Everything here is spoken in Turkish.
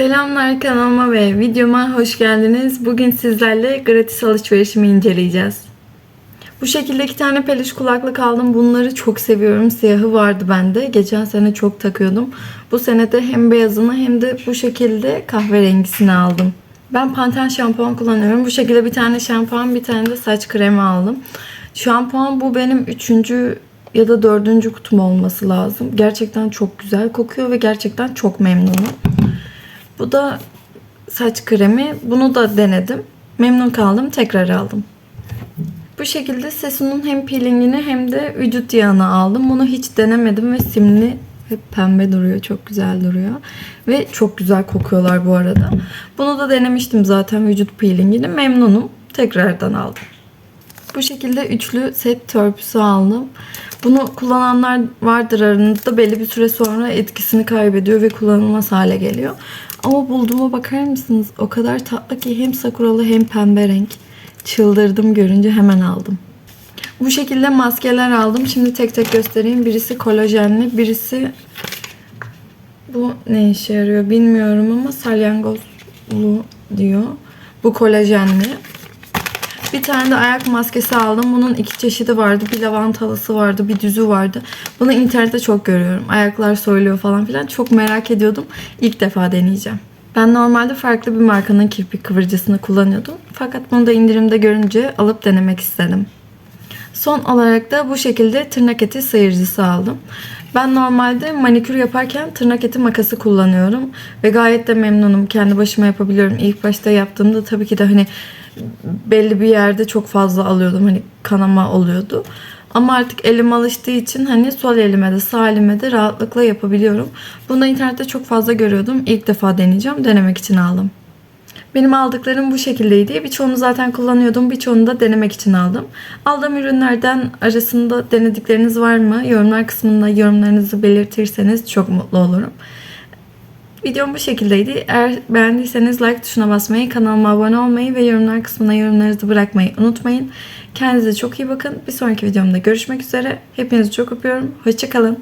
Selamlar kanalıma ve videoma hoş geldiniz. Bugün sizlerle gratis alışverişimi inceleyeceğiz. Bu şekilde iki tane peluş kulaklık aldım. Bunları çok seviyorum. Siyahı vardı bende. Geçen sene çok takıyordum. Bu sene de hem beyazını hem de bu şekilde kahverengisini aldım. Ben Panten şampuan kullanıyorum. Bu şekilde bir tane şampuan, bir tane de saç kremi aldım. Şampuan bu benim üçüncü ya da dördüncü kutum olması lazım. Gerçekten çok güzel kokuyor ve gerçekten çok memnunum. Bu da saç kremi. Bunu da denedim. Memnun kaldım. Tekrar aldım. Bu şekilde Sesun'un hem peelingini hem de vücut yağını aldım. Bunu hiç denemedim ve simli ve pembe duruyor. Çok güzel duruyor. Ve çok güzel kokuyorlar bu arada. Bunu da denemiştim zaten vücut peelingini. Memnunum. Tekrardan aldım. Bu şekilde üçlü set törpüsü aldım. Bunu kullananlar vardır aranızda belli bir süre sonra etkisini kaybediyor ve kullanılmaz hale geliyor. Ama bulduğuma bakar mısınız? O kadar tatlı ki hem sakuralı hem pembe renk. Çıldırdım görünce hemen aldım. Bu şekilde maskeler aldım. Şimdi tek tek göstereyim. Birisi kolajenli, birisi bu ne işe yarıyor bilmiyorum ama salyangozlu diyor. Bu kolajenli. Bir tane de ayak maskesi aldım. Bunun iki çeşidi vardı. Bir lavantalısı vardı, bir düzü vardı. Bunu internette çok görüyorum. Ayaklar soyuluyor falan filan. Çok merak ediyordum. İlk defa deneyeceğim. Ben normalde farklı bir markanın kirpik kıvırcısını kullanıyordum. Fakat bunu da indirimde görünce alıp denemek istedim. Son olarak da bu şekilde tırnak eti sıyırıcısı aldım. Ben normalde manikür yaparken tırnak eti makası kullanıyorum. Ve gayet de memnunum. Kendi başıma yapabiliyorum. İlk başta yaptığımda tabii ki de hani belli bir yerde çok fazla alıyordum. Hani kanama oluyordu. Ama artık elim alıştığı için hani sol elime de sağ elime de rahatlıkla yapabiliyorum. Bunu internette çok fazla görüyordum. İlk defa deneyeceğim. Denemek için aldım. Benim aldıklarım bu şekildeydi. Birçoğunu zaten kullanıyordum. Birçoğunu da denemek için aldım. Aldığım ürünlerden arasında denedikleriniz var mı? Yorumlar kısmında yorumlarınızı belirtirseniz çok mutlu olurum. Videom bu şekildeydi. Eğer beğendiyseniz like tuşuna basmayı, kanalıma abone olmayı ve yorumlar kısmına yorumlarınızı bırakmayı unutmayın. Kendinize çok iyi bakın. Bir sonraki videomda görüşmek üzere. Hepinizi çok öpüyorum. Hoşçakalın.